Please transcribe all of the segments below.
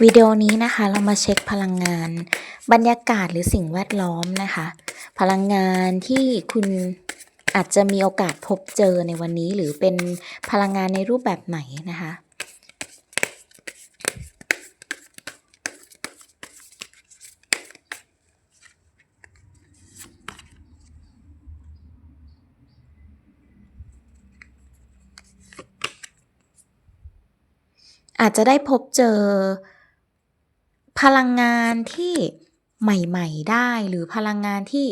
วิดีโอนี้นะคะเรามาเช็คพลังงาน บรรยากาศหรือสิ่งแวดล้อมนะคะ พลังงานที่คุณอาจจะมีโอกาสพบเจอในวันนี้ หรือเป็นพลังงานในรูปแบบไหนนะคะอาจจะได้พบเจอ พลังงานที่ใหม่ ๆ ได้หรือพลังงานที่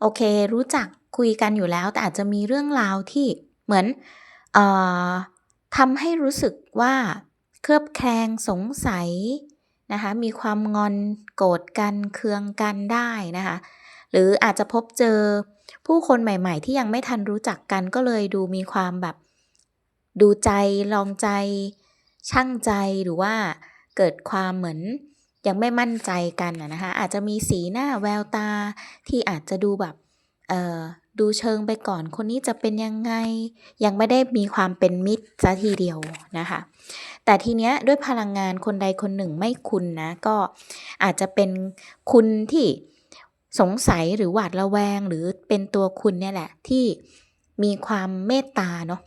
โอเค รู้จักคุยกันอยู่แล้ว แต่อาจจะมีเรื่องราวที่เหมือนเออทำให้รู้สึกว่าเคลือบแคลงสงสัยนะคะมีความงอนโกรธกันเคืองกันได้นะคะหรืออาจจะพบเจอผู้คนใหม่ ๆ ที่ยังไม่ทันรู้จักกันก็เลยดูมีความแบบดูใจลองใจช่างใจหรือว่าเกิดความเหมือน ยังไม่มั่นใจกันนะคะอาจจะมีสีหน้าแววตาที่อาจจะดูแบบเออดูเชิงไปก่อนคนนี้จะเป็นยังไง ยังไม่ได้มีความเป็นมิตรซะทีเดียวนะคะ แต่ทีเนี้ยด้วยพลังงานคนใดคนหนึ่งไม่คุณนะ ก็อาจจะเป็นคุณที่สงสัยหรือหวาดระแวง หรือเป็นตัวคุณเนี่ยแหละที่มีความเมตตาเนาะ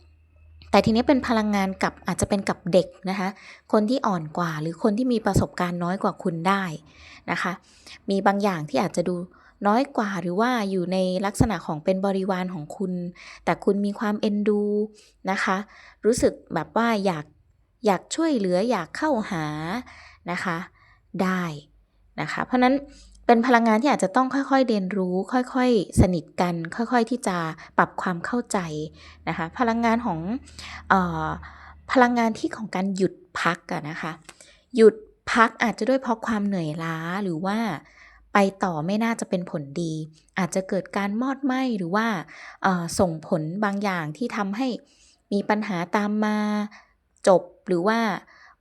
แต่ทีนี้เป็นพลังงานกับอาจจะเป็นกับเด็กนะคะ คนที่อ่อนกว่าหรือคนที่มีประสบการณ์น้อยกว่าคุณได้นะคะ มีบางอย่างที่อาจจะดูน้อยกว่าหรือว่าอยู่ในลักษณะของเป็นบริวารของคุณ แต่คุณมีความเอ็นดูนะคะ รู้สึกแบบว่าอยากอยากช่วยเหลืออยากเข้าหานะคะได้นะคะ เพราะนั้น เป็นพลังงานที่อาจจะต้องค่อยๆเรียนรู้ ค่อยๆ สนิทกัน ค่อยๆ ที่จะปรับความเข้าใจนะคะ พลังงานของออพลังงานที่ของการหยุดพักอะนะคะ หยุดพักอาจจะด้วยเพราะความเหนื่อยล้าหรือว่าไปต่อไม่น่าจะเป็นผลดี อาจจะเกิดการมอดไหมหรือว่าส่งผลบางอย่างที่ทำให้มีปัญหาตามมาจบหรือว่า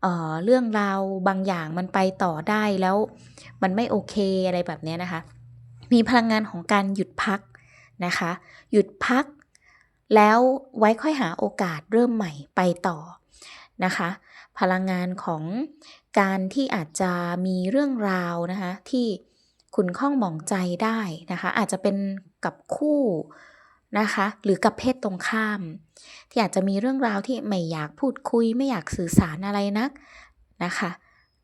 เเรื่องราวบางอย่างมันไปต่อได้แล้วมันไม่โอเคอะไรแบบนี้นะคะ มีพลังงานของการหยุดพักนะคะ หยุดพัก แล้วไว้ค่อยหาโอกาสเริ่มใหม่ไปต่อนะคะ พลังงานของการที่อาจจะมีเรื่องราวนะคะที่ขุนข้องหมองใจได้นะคะ อาจจะเป็นกับคู่ นะคะ หรือกับเพศตรงข้าม ที่อาจจะมีเรื่องราวที่ไม่อยากพูดคุยไม่อยากสื่อสารอะไรนักนะคะ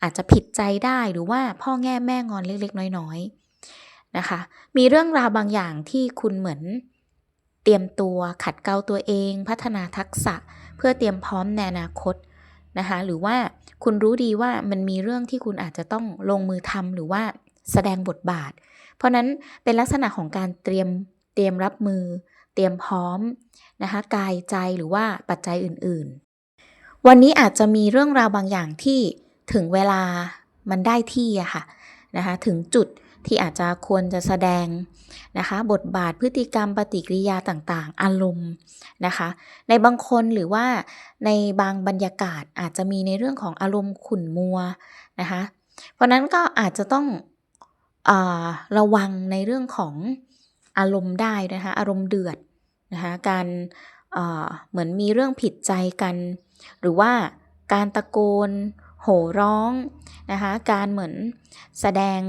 อาจจะผิดใจได้หรือว่าพ่อแง่แม่งอนเล็กๆ น้อยๆนะคะ มีเรื่องราวบางอย่างที่คุณเหมือนเตรียมตัวขัดเกลาตัวเอง พัฒนาทักษะเพื่อเตรียมพร้อมในอนาคตนะคะหรือว่าคุณรู้ดีว่ามันมีเรื่องที่คุณอาจจะต้องลงมือทำหรือว่าแสดงบทบาท เพราะนั้นเป็นลักษณะของการเตรียม เตรียมรับมือ เตรียมพร้อมนะคะกายใจหรือว่าปัจจัยอื่นๆ วันนี้อาจจะมีเรื่องราวบางอย่างที่ถึงเวลามันได้ที่อะค่ะนะคะถึงจุดที่อาจจะควรจะแสดงนะคะบทบาทพฤติกรรมปฏิกิริยาต่างๆ อารมณ์นะคะในบางคนหรือว่าในบางบรรยากาศอาจจะมีในเรื่องของอารมณ์ขุ่นมัวนะคะเพราะนั้นก็อาจจะต้องระวังในเรื่องของ อารมณ์ได้นะคะอารมณ์เดือดนะคะการเหมือนมีเรื่องผิดใจกัน หรือว่าการตะโกนโห่ร้องนะคะการเหมือนแสดง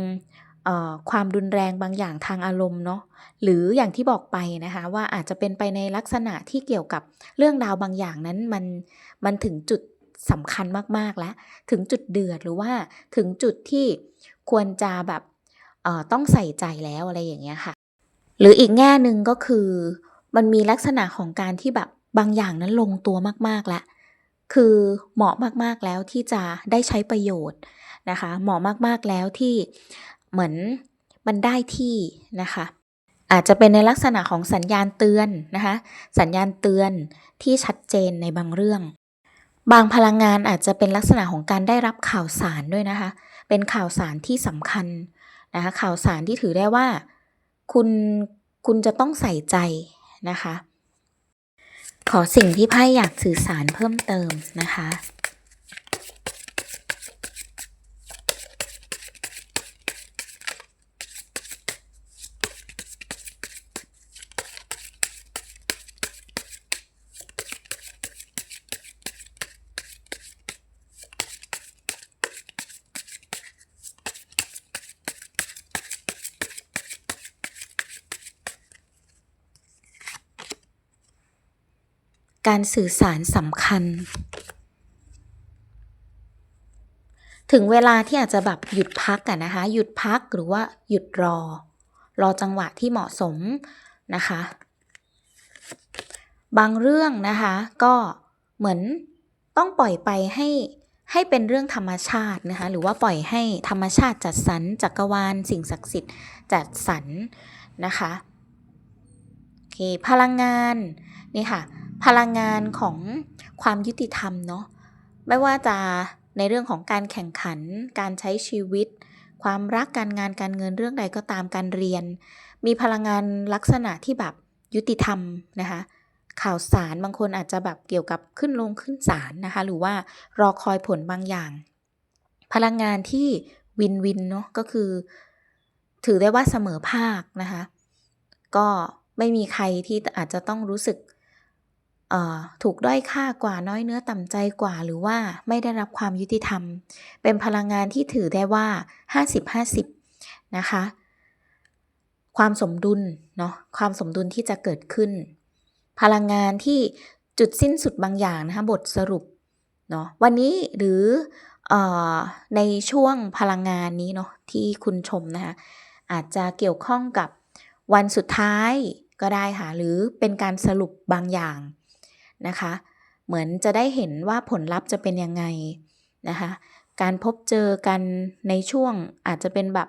ความรุนแรงบางอย่างทางอารมณ์เนาะหรืออย่างที่บอกไปนะคะว่าอาจจะเป็นไปในลักษณะที่เกี่ยวกับเรื่องราวบางอย่างนั้นมันมันถึงจุดสำคัญมาก ๆ แล้ว ถึงจุดเดือดหรือว่าถึงจุดที่ควรจะแบบต้องใส่ใจแล้วอะไรอย่างเงี้ยค่ะ หรืออีกแง่หนึ่งก็คือ มันมีลักษณะของการที่แบบบางอย่างนั้นลงตัวมากๆแล้วคือเหมาะมากๆแล้วที่จะได้ใช้ประโยชน์นะคะ เหมาะมากๆแล้วที่เหมือนมันได้ที่นะคะ อาจจะเป็นในลักษณะของสัญญาณเตือนนะคะ สัญญาณเตือนที่ชัดเจนในบางเรื่อง บางพลังงานอาจจะเป็นลักษณะของการได้รับข่าวสารด้วยนะคะ เป็นข่าวสารที่สำคัญนะคะ ข่าวสารที่ถือได้ว่า คุณคุณจะต้องใส่ใจนะคะ ขอสิ่งที่ไพ่อยากสื่อสารเพิ่มเติมนะคะ การสื่อสารสำคัญ ถึงเวลาที่อาจจะแบบหยุดพักอะนะคะ หยุดพักหรือว่าหยุดรอ รอจังหวะที่เหมาะสมนะคะ บางเรื่องนะคะก็เหมือนต้องปล่อยไปให้ให้เป็นเรื่องธรรมชาตินะคะหรือว่าปล่อยให้ธรรมชาติจัดสรรจักรวาลสิ่งศักดิ์สิทธิ์จัดสรรนะคะโอเคพลังงานนี่ค่ะ พลังงานของความยุติธรรมเนาะไม่ว่าจะในเรื่องของการแข่งขัน การใช้ชีวิต ความรักการงานการเงินเรื่องใดก็ตามการเรียน มีพลังงานลักษณะที่แบบยุติธรรมนะคะข่าวสารบางคนอาจจะแบบเกี่ยวกับขึ้นลงขึ้นศาลนะคะ หรือว่ารอคอยผลบางอย่าง พลังงานที่วินวินเนาะก็คือ ถือได้ว่าเสมอภาคนะคะ ก็ไม่มีใครที่อาจจะต้องรู้สึกเอ่อ ถูกด้อยค่ากว่าน้อยเนื้อต่ำใจกว่าหรือว่าไม่ได้รับความยุติธรรม เป็นพลังงานที่ถือได้ว่า 50-50 นะคะ ความสมดุลเนาะความสมดุลที่จะเกิดขึ้น พลังงานที่จุดสิ้นสุดบางอย่างนะคะบทสรุปเนาะวันนี้หรืออในช่วงพลังงานนี้เนาะที่คุณชมนะคะอาจจะเกี่ยวข้องกับวันสุดท้ายก็ได้ค่ะหรือเป็นการสรุปบางอย่าง นะคะ เหมือนจะได้เห็นว่าผลลัพธ์จะเป็นยังไงนะคะ การพบเจอกันในช่วงอาจจะเป็นแบบ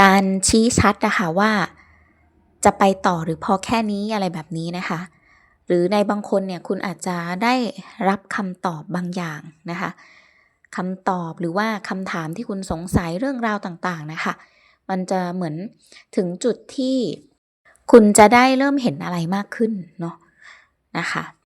การชี้ชัดนะคะว่า จะไปต่อหรือพอแค่นี้อะไรแบบนี้นะคะ หรือในบางคนเนี่ยคุณอาจจะได้รับคำตอบบางอย่างนะคะคำตอบหรือว่าคำถามที่คุณสงสัยเรื่องราวต่างๆนะคะ มันจะเหมือนถึงจุดที่คุณจะได้เริ่มเห็นอะไรมากขึ้นเนาะ นะคะ